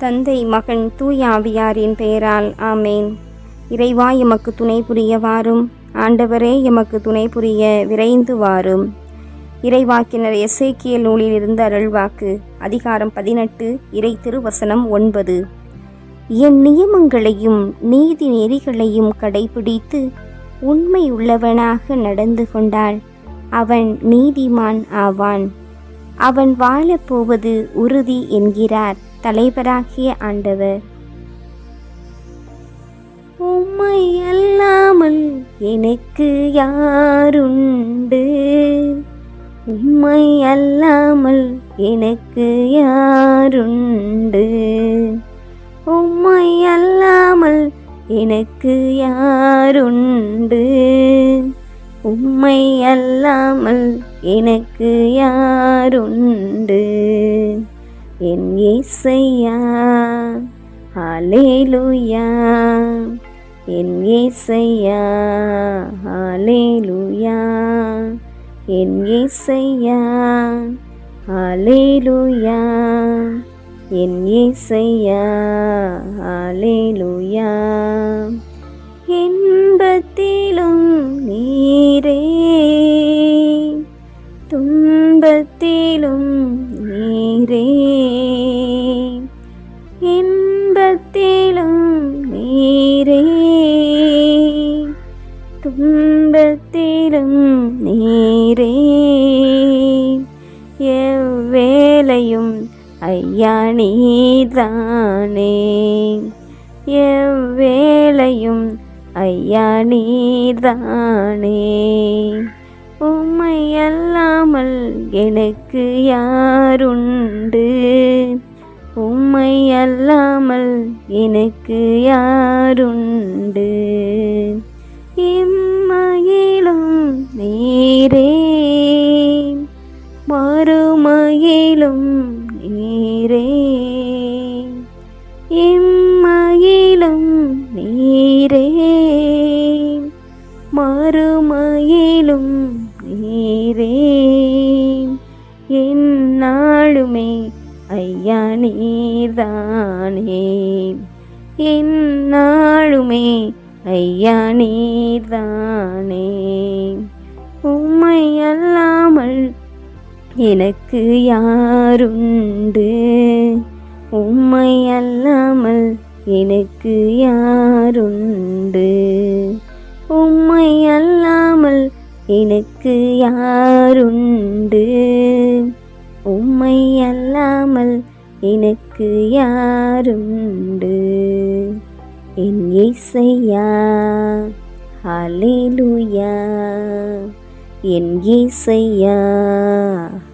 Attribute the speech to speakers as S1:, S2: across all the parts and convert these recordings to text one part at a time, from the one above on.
S1: தந்தை மகன் தூய ஆவியாரின் பெயரால் ஆமேன். இறைவா எமக்கு துணை புரிய வாரும். ஆண்டவரே எமக்கு துணை புரிய விரைந்து வாரும். இறைவாக்கினர் எசேக்கியல் நூலில் இருந்த அருள்வாக்கு அதிகாரம் பதினெட்டு இறை திருவசனம் ஒன்பது. என் நியமங்களையும் நீதி நெறிகளையும் கடைபிடித்து உண்மை உள்ளவனாக நடந்து கொண்டால் அவன் நீதிமான் ஆவான். அவன் வாழப்போவது உறுதி என்கிறார். தலைவராகிய ஆண்டவர். உம்மை அல்லாமல் எனக்கு யாருண்டு? உம்மை அல்லாமல் எனக்கு யாருண்டு? உம்மை அல்லாமல் எனக்கு யாருண்டு? உம்மை அல்லாமல் எனக்கு யாருண்டு? என் ஏசையா. ஹalleluya. என் ஏசையா. ஹalleluya. என் ஏசையா. ஹalleluya. என் ஏசையா. ஹalleluya. இன்பத்திலும் நீரே. நீரே. எவ்வேலையும் ஐயா நீதானே. எவ்வேலையும் ஐயா நீதானே. உம்மை அல்லாமல் எனக்கு யாருண்டு? உம்மை அல்லாமல் எனக்கு யாருண்டு? மறுமையிலும் நீரே. என்னாலுமே ஐயா நீர்தானே. என்னாலுமே ஐயா நீர்தானே. உம்மை அல்லாமல் எனக்கு யாருண்டு? உம்மை அல்லாமல் எனக்கு யாருண்டு? உம்மை அல்லாமல் எனக்கு யாருண்டு? உம்மை அல்லாமல் எனக்கு யாருண்டு? என் இசையா? ஹalleluya. என் இசையா?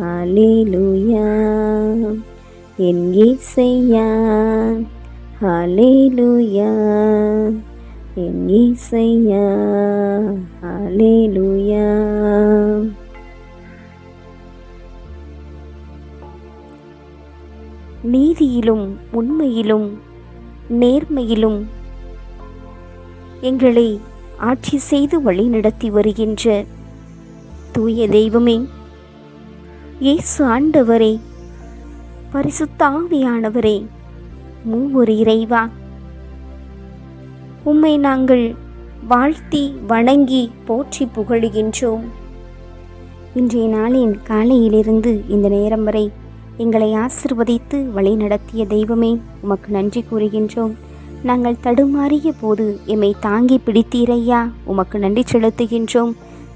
S1: ஹalleluya. என் இசையா? ஹalleluya. என் இசையா ஹalleluya. நீதியிலும் உண்மையிலும் நேர்மையிலும் எங்களை ஆட்சி செய்து வழிநடத்தி வருகின்ற தூய தெய்வமே இயேசு ஆண்டவரே பரிசுத்தாவியானவரே மூவொரு இறைவா. உம்மை நாங்கள் வாழ்த்தி வணங்கி போற்றி புகழுகின்றோம். இன்றைய நாளின் காலையிலிருந்து இந்த நேரம் வரை எங்களை ஆசிர்வதித்து வழிநடத்திய தெய்வமே உமக்கு நன்றி கூறுகின்றோம். நாங்கள் தடுமாறிய போது எம்மை தாங்கி பிடித்தீரையா? உமக்கு நன்றி செலுத்துகின்றோம்.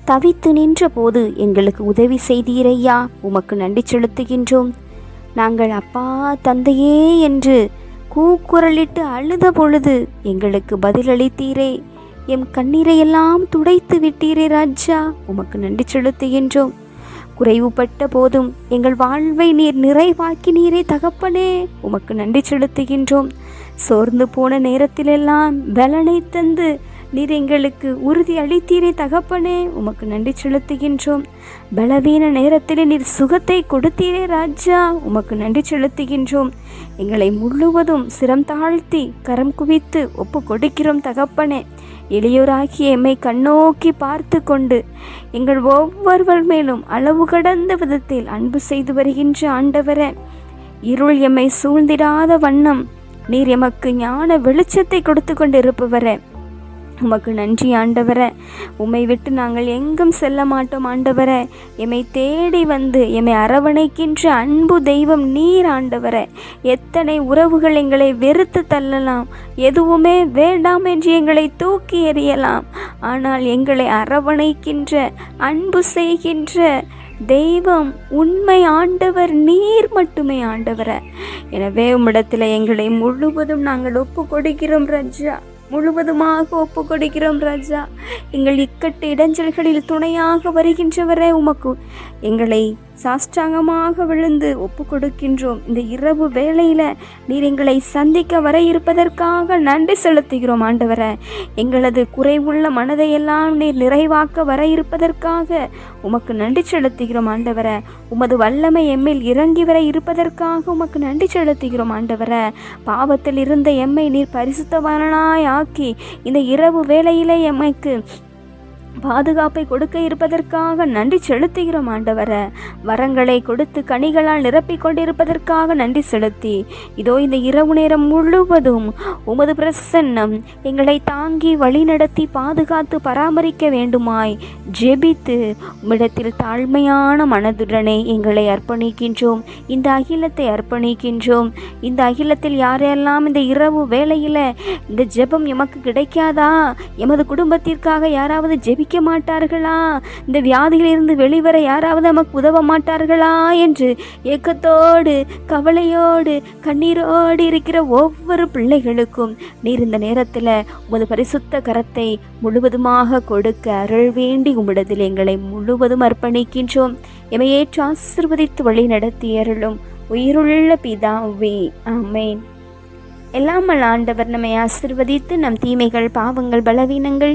S1: தவித்து நின்ற போது எங்களுக்கு உதவி செய்தீரையா? உமக்கு நன்றி செலுத்துகின்றோம். நாங்கள் அப்பா தந்தையே என்று கூக்குரலிட்டு அழுத பொழுது எங்களுக்கு பதிலளித்தீரே. எம் கண்ணீரையெல்லாம் துடைத்து விட்டீரே ராஜா உமக்கு நன்றி செலுத்துகின்றோம் குறைவுபட்ட போதும் எங்கள் வாழ்வை நீர் நிறைவாக்கினீரே தகப்பனே உமக்கு நன்றி செலுத்துகின்றோம். சோர்ந்து போன நேரத்திலெல்லாம் பலனை தந்து நீர் எங்களுக்கு உறுதி அளித்தீரே தகப்பனே. உமக்கு நன்றி செலுத்துகின்றோம். பலவீன நேரத்தில் நீர் சுகத்தை கொடுத்தீரே ராஜா. உமக்கு நன்றி செலுத்துகின்றோம். எங்களை முழுவதும் சிரம் தாழ்த்தி கரம் குவித்து ஒப்பு கொடுக்கிறோம் தகப்பனே. எளியோராகிய எம்மை கண்ணோக்கி பார்த்து கொண்டு எங்கள் ஒவ்வொருவர் மேலும் அளவு கடந்த விதத்தில் அன்பு செய்து வருகின்ற ஆண்டவரே. இருள் எம்மை சூழ்ந்திடாத வண்ணம் நீர் எமக்கு ஞான வெளிச்சத்தை கொடுத்து கொண்டிருப்பவரே. உமக்கு நன்றி ஆண்டவரை. உம்மை விட்டு நாங்கள் எங்கும் செல்ல மாட்டோம் ஆண்டவரை. எம்மை தேடி வந்து எம்மை அரவணைக்கின்ற அன்பு தெய்வம் நீர் ஆண்டவரை. எத்தனை உறவுகள் எங்களை வெறுத்து தள்ளலாம். எதுவுமே வேண்டாம் என்று எங்களை தூக்கி எறியலாம். ஆனால் எங்களை அரவணைக்கின்ற அன்பு செய்கின்ற தெய்வம் உண்மை ஆண்டவர் நீர் மட்டுமே ஆண்டவர. எனவே உம்மிடத்தில் எங்களை முழுவதும் நாங்கள் ஒப்பு கொடுக்கிறோம் ரஜா. முழுவதுமாக ஒப்பு கொடுக்கிறோம் ராஜா. எங்கள் இக்கட்டு இடைஞ்சல்களில் துணையாக வருகின்றவரே உமக்கு. எங்களை சாஷ்டாங்கமாக விழுந்து ஒப்பு கொடுக்கின்றோம் இந்த இரவு வேளையில் நீர் எங்களை சந்திக்க வர இருப்பதற்காக நன்றி செலுத்துகிறோம் ஆண்டவரை. எங்களது குறைவுள்ள மனதையெல்லாம் நீர் நிறைவாக்க வர இருப்பதற்காக உமக்கு நன்றி செலுத்துகிறோம் ஆண்டவரை. உமது வல்லமை எம்மில் இறங்கி வர இருப்பதற்காக உமக்கு நன்றி செலுத்துகிறோம் ஆண்டவரை. பாவத்தில் இருந்த எம்மை நீர் பரிசுத்தவானாய் ஆக்கி இந்த இரவு வேளையிலே எம்மைக்கு பாதுகாப்பை கொடுக்க இருப்பதற்காக நன்றி செலுத்துகிறோம் ஆண்டவர. வரங்களை கொடுத்து கனிகளால் நிரப்பிக் கொண்டிருப்பதற்காக நன்றி செலுத்தி. இதோ இந்த இரவு நேரம் முழுவதும் உமது பிரசன்னம் எங்களை தாங்கி வழிநடத்தி பாதுகாத்து பராமரிக்க வேண்டுமாய் ஜெபித்து உம்மிடத்தில் தாழ்மையான மனதுடனே எங்களை அர்ப்பணிக்கின்றோம். இந்த அகிலத்தை அர்ப்பணிக்கின்றோம். இந்த அகிலத்தில் யாரெல்லாம் இந்த இரவு வேளையில் இந்த ஜெபம் எமக்கு கிடைக்காதா? எமது குடும்பத்திற்காக யாராவது ஜெபி ஜெபிக்க மாட்டார்களா? இந்த வியாதியிலிருந்து வெளிவர யாராவது நமக்கு உதவ மாட்டார்களா? என்று ஏக்கத்தோடு கவலையோடு கண்ணீரோடு இருக்கிற ஒவ்வொரு பிள்ளைகளுக்கும் நீர் இந்த நேரத்தில் உமது பரிசுத்த கரத்தை முழுவதுமாக கொடுக்க அருள் வேண்டி உம்மிடத்தில் எங்களை முழுவதும் அர்ப்பணிக்கின்றோம். எமையேற்று ஆசிர்வதித்து வழி நடத்தி அருளும் உயிருள்ள பிதாவே. ஆமேன். எல்லாம் ஆண்டவர் நம்மை ஆசிர்வதித்து நம் தீமைகள் பாவங்கள் பலவீனங்கள்